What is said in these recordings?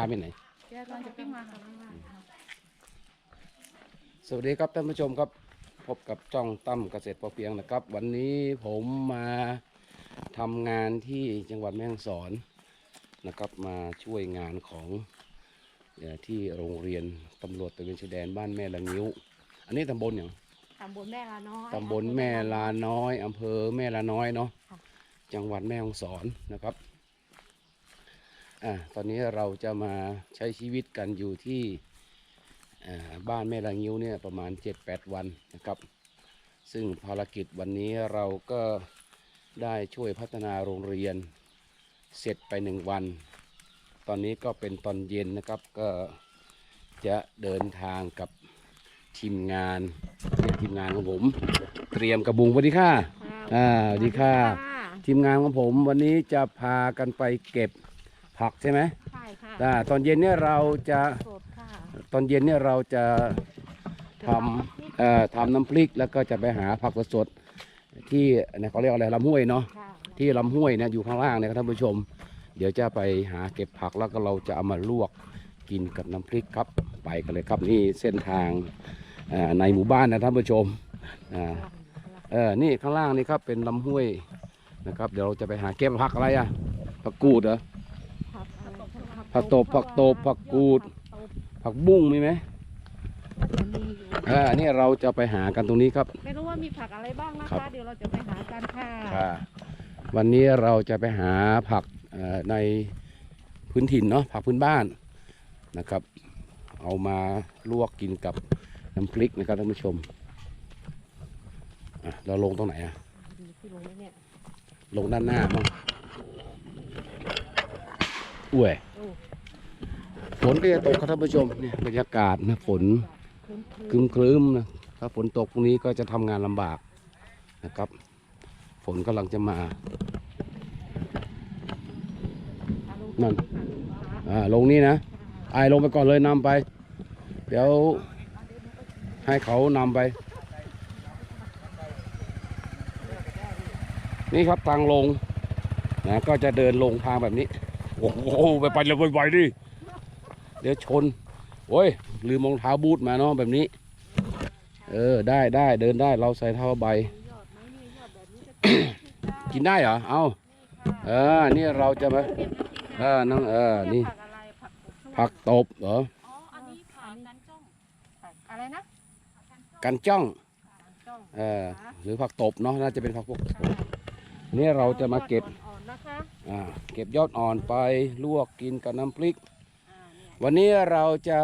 าไปไหนเดี๋ยวเราจะปิ้งมาค่ะสวัสดีครับท่านผู้ชมครับ พบกับจ้องตั้มเกษตรพอเพียงนะครับ วันนี้ผมมาทำงานที่จังหวัดแม่ฮ่องสอนนะครับ มาช่วยงานของเอ่อที่โรงเรียนตำรวจตระเวนชายแดนบ้านแม่ละงิ้ว อันนี้ตำบลอย่าง ตำบลแม่ลาน้อย ตำบลแม่ลาน้อย อำเภอแม่ลาน้อยเนาะ ค่ะ จังหวัดแม่ฮ่องสอนนะครับ อ่าตอนนี้เราจะมาใช้ชีวิตกันอยู่ที่อ่าบ้านแม่ลางิ้วเนี่ยประมาณ 7-8 วันนะครับ ซึ่งภารกิจวันนี้เราก็ได้ช่วยพัฒนาโรงเรียนเสร็จไปหนึ่งวัน ตอนนี้ก็เป็นตอนเย็นนะครับก็จะเดินทางกับทีมงานเนี่ยทีมงานของผม เตรียมกระบุงสวัสดีค่ะอ่าสวัสดีค่ะ ทีมงานของผมวันนี้จะพากันไปเก็บ ผักใช่ไหมใช่ค่ะอ่าตอนเย็นเนี่ยเราจะสดค่ะตอนเย็นเนี่ยเราจะทำเอ่อทำน้ำพริกแล้วก็จะไปหาผักสดๆที่เนี่ยเขาเรียกอะไรลำห้วยเนาะค่ะที่ลำห้วยเนี่ยอยู่ข้างล่างเนี่ยครับท่านผู้ชม เดี๋ยวจะไปหาเก็บผักแล้วก็เราจะเอามาลวกกินกับน้ำพริกครับไปกันเลยครับนี่เส้นทางอ่าในหมู่บ้านนะท่านผู้ชมอ่า เออ นี่ข้างล่างนี่ครับเป็นลำห้วยนะครับ เดี๋ยวเราจะไปหาเก็บผักอะไรอะผักกูดเหรอผักอะไร ผักตบผักตบผักกูด ผักบุ้งมีไหมมันมีอยู่อ่านี่เราจะไปหากันตรงนี้ครับ ไม่รู้ว่ามีผักอะไรบ้างนะครัคะ บ เดี๋ยวเราจะไปหากันค่ะค่ะ วันนี้เราจะไปหาผักเอ่อในพื้นถิ่นเนาะผักพื้นบ้านนะครับ เอามาลวกกินกับน้ำพริกนะครับท่านผู้ชมอะเราลงตรงไหนอะดูที่ลงนี้เนี่ยลงด้านหน้ามั้ง อุ้ยฝนก็จะตกครับท่านผู้ชมเนี่ยบรรยากาศนะฝนคืมครึมๆนะถ้าฝนตกพรุ่งนี้ก็จะทำงานลำบากนะครับ ฝนกำลังจะมา นั่นอ่าลงนี่นะไอายลงไปก่อนเลยนำไป เดี๋ยวให้เขานำไป นี่ครับทางลงนะก็จะเดินลงทางแบบนี้ โอ้โหไปไปเลยไวๆดิเดี๋ยวชนโอ้ยลืมรองเท้าบูทมาเนาะแบบนี้ เออได้ได้เดินได้เราใส่เท้าใบยอดไหมนี่ยอดแบบนี้จะกินได้เหรอเอาเออนี่เราจะมาเออนั่งเออนี่ผักอะไรผักผักตบเหรออ๋ออันนี้ผักกันจ้องผักอะไรนะกันจ้องกันจ้องเออหรือผักตบเนาะน่าจะเป็นผักพวกนี่เราจะมาเก็บอ่อนๆนะคะอ่า เก็บยอดอ่อนไปลวกกินกับน้ำพริกอ่าเนี่ยวันนี้เราจะ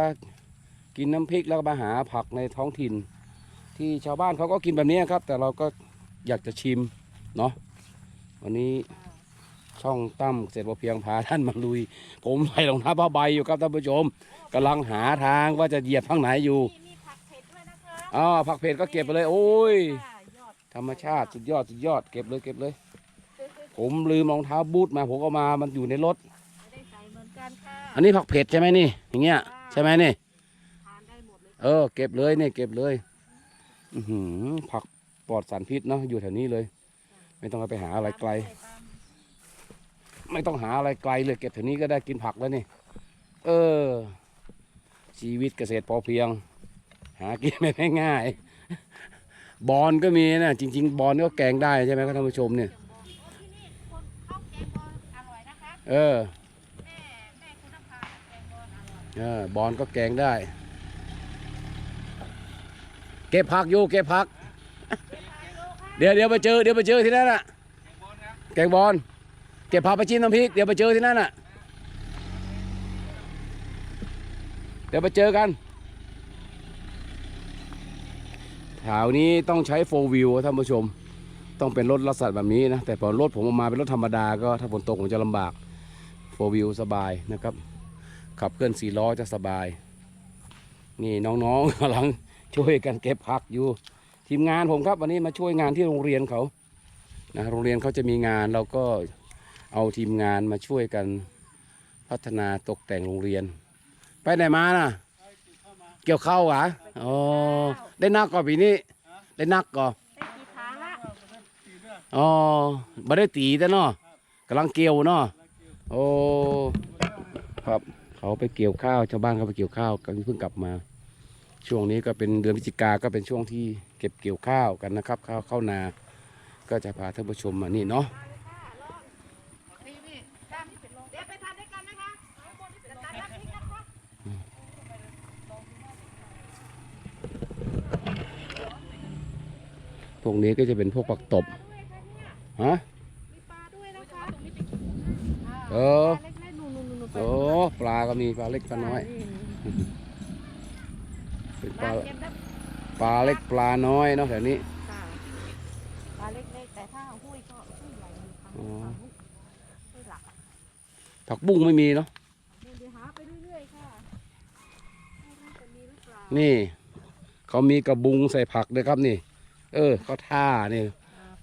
กินน้ำพริกแล้วก็มาหาผักในท้องถิ่น ที่ชาวบ้านเขาก็กินแบบนี้ครับ แต่เราก็อยากจะชิมเนาะวันนี้ช่องตั้มเสร็จพอเพียงพาท่านมาลุย ผมใส่รองเท้าผ้าใบอยู่ครับท่านผู้ชมกำลังหาทางว่าจะเหยียบทางไหนอยู่นี่มีผักเผ็ดด้วยนะคะอ๋อผักเผ็ดก็เก็บไปเลย โอ้ยค่ะยอดธรรมชาติสุดยอดสุดยอดเก็บเลยเก็บเลย ผมลืมรองเท้าบูทมาผมก็มามันอยู่ในรถ ไม่ได้ใส่เหมือนกันค่ะอันนี้ผักเผ็ดใช่ไหมนี่อย่างเงี้ยใช่ไหมนี่ ทานได้หมดเลยเออเก็บเลยเนี่ยเก็บเลย อือหือผักปลอดสารพิษเนาะอยู่แถวนี้เลย ไม่ต้องไปหาอะไรไกลไม่ต้องหาอะไรไกลเลยเก็บแถวนี้ก็ได้กินผักแล้วนี่ เออ ชีวิตเกษตรพอเพียง หากินไม่ง่ายๆบอนก็มีนะจริง ๆ บอนก็แกงได้ใช่ไหมครับท่านผู้ชมเนี่ยที่นี่คนข้าวแกงบอลอร่อยนะคะ เออแม่แม่คุณภาแกงบอลอร่อยเออบอนก็แกงได้ เก็บผักอยู่เก็บผัก เดี๋ยวเดี๋ยวไปเจอเดี๋ยวไปเจอที่นั่นน่ะแกงบอลเก็บผักไปจิ้มน้ำพริกเดี๋ยวไปเจอที่นั่นน่ะเดี๋ยวไปเจอกันแถวนี้ต้องใช้โฟวิวท่านผู้ชม ต้องเป็นรถลักษณะแบบนี้นะ แต่พอรถผมออกมาเป็นรถธรรมดาก็ถ้าฝนตกผมจะลำบาก โฟวิวสบายนะครับ ขับเคลื่อนสี่ล้อจะสบาย นี่น้องๆกำลังช่วยกันเก็บผักอยู่ทีมงานผมครับวันนี้มาช่วยงานที่โรงเรียนเขานะโรงเรียนเขาจะมีงานเราก็เอาทีมงานมาช่วยกันพัฒนาตกแต่งโรงเรียน ไปไหนมาน่ะ เกี่ยวข้าวเหรออ๋อได้นักก่อนปีนี้ ได้นักก่อนได้กี่ทางละอ๋อบ่ได้ตีแต่เนาะกำลังเกี่ยวเนาะ โอ้ครับเขาไปเกี่ยวข้าวชาวบ้านเขาไปเกี่ยวข้าวกันเพิ่งกลับมา ช่วงนี้ก็เป็นเดือนพฤศจิกาก็เป็นช่วงที่เก็บเกี่ยวข้าวกันนะครับ ข้าวเข้านา ก็จะพาท่านผู้ชมมานี่เนาะพวกนี้ก็จะเป็นพวกผักตบฮะ มีปลาด้วยนะคะ เออปลาเล็กๆนู่นๆๆไปโอ้ปลาก็มีปลาเล็กปลาน้อย เป็นปปลาลาเค็มแบบปลาเล็กปลาน้อยเนาะแถวนี้ ค่ะปลาเล็กๆแต่ถ้าห้วยก็ห้วยใหญ่อยู่ค่ะอ๋อ ห้วยหลักผักบุ้งไม่มีเนาะเดี๋ยวหาไปเรื่อยๆค่ะน่าจะมีหรือเปล่านี่ เขามีกระบุงใส่ผักด้วยครับนี่ เออเขาท่านี่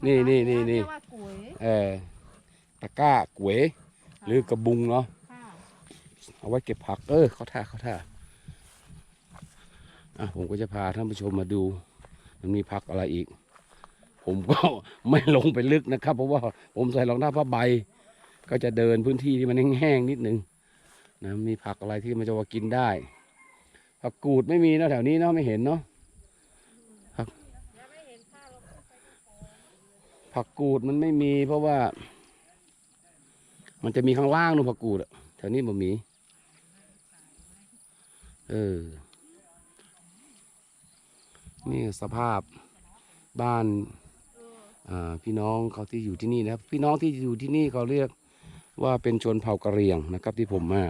นี่นี่นี่นี่ เรียกว่าก๋วยเออตะกร้าก๋วย หรือกระบุงเนาะค่ะเอาไว้เก็บผัก เออเขาท่าเขาท่าอะผมก็จะพาท่านผู้ชมมาดู มันมีผักอะไรอีก ผมก็ไม่ลงไปลึกนะครับ เพราะว่าผมใส่รองเท้าผ้าใบ ก็จะเดินพื้นที่ที่มันแห้งๆนิดนึงนะมีผักอะไรที่มันจะว่ากินได้ผักกูดไม่มีเนอะแถวนี้เนาะไม่เห็นเนาะยังไม่เห็นข้าวเราผักกูดมันไม่มีเพราะว่า มันจะมีข้างล่างนู่นผักกูดอะแถวนี้บ่มี เออ นี่สภาพบ้านอ่าพี่น้องเขาที่อยู่ที่นี่นะครับ พี่น้องที่อยู่ที่นี่เขาเรียกว่าเป็นชนเผ่ากะเหรี่ยงนะครับ ที่ผมมา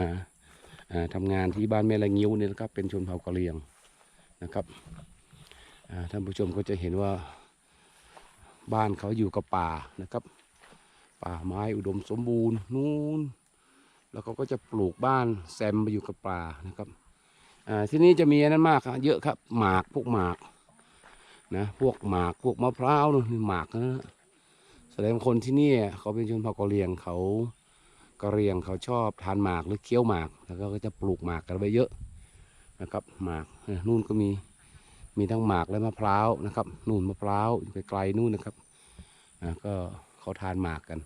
อ่าทำงานที่บ้านแม่ละงิ้วเนี่ยนะครับ เป็นชนเผ่ากะเหรี่ยงนะครับท่านผู้ชมก็จะเห็นว่าบ้านเขาอยู่กับป่านะครับ ป่าไม้อุดมสมบูรณ์นู่นแล้วเขาก็จะปลูกบ้านแซมไปอยู่กับป่านะครับอ่าที่นี่จะมีอันนั้นมากครับเยอะครับหมากพวกหมากนะพวกหมากพวกมะพร้าวนู่นหมากนะแสดงคนที่นี่เขาเป็นชนเผ่ากะเหรี่ยงเขากะเหรี่ยงเขาชอบทานหมากหรือเคี้ยวหมาก แล้วก็จะปลูกหมากกันไว้เยอะนะครับหมากนู่นก็มีมีทั้งหมากและมะพร้าวนะครับนู่นมะพร้าวอยู่ไกลๆนู่นนะครับก็เขาทานหมากกัน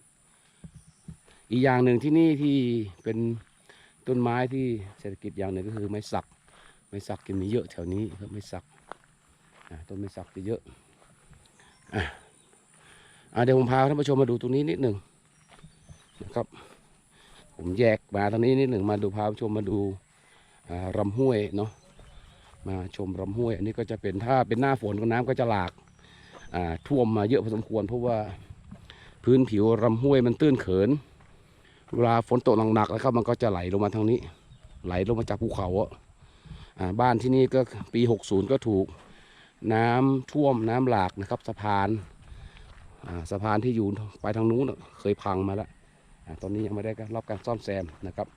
อีกอย่างหนึ่งที่นี่ที่เป็นต้นไม้ที่เศรษฐกิจอย่างหนึ่งก็คือไม้สัก ไม้สักจะมีเยอะแถวนี้ครับไม้สักต้นไม้สักจะเยอะอะอะเดี๋ยวผมพาท่านผู้ชมมาดูตรงนี้นิดหนึ่งนะครับ ผมแยกมาทางนี้นิดหนึ่งมาดูพาผู้ชมมาดูอ่ารำห้วยเนาะมาชมลำห้วย อันนี้ก็จะเป็นถ้าเป็นหน้าฝนก็น้ำก็จะหลากอ่าท่วมมาเยอะพอสมควรเพราะว่าพื้นผิวลำห้วยมันตื้นเขิน เวลาฝนตกหนักๆแล้วครับมันก็จะไหลลงมาทางนี้ ไหลลงมาจากภูเขาอ่าบ้านที่นี่ก็ปี60ก็ถูกน้ำท่วมน้ำหลากนะครับสะพานอ่าสะพานที่อยู่ไปทางนู้นเคยพังมาแล้วอ่าตอนนี้ยังไม่ได้รับการซ่อมแซมนะครับ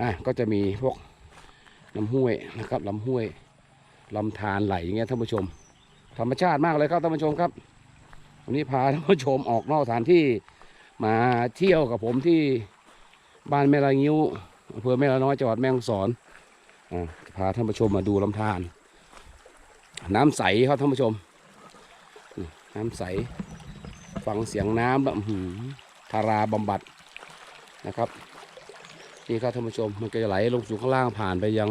อ่าก็จะมีพวกลำห้วยนะครับลำห้วยลำธารไหลอย่างเงี้ยท่านผู้ชม ธรรมชาติมากเลยครับท่านผู้ชมครับ วันนี้พาท่านผู้ชมออกนอกสถานที่ มาเที่ยวกับผมที่บ้านแม่ละงิ้วอำเภอแม่ละน้อยจังหวัดแม่ฮ่องสอนอพาท่านผู้ชมมาดูลำธารน้ำใสครับท่านผู้ชม น้ำใส ฟังเสียงน้ำแบบหือทาราบำบัดนะครับ นี่ครับท่านผู้ชมมันก็จะไหลลงสู่ข้างล่างผ่านไปยัง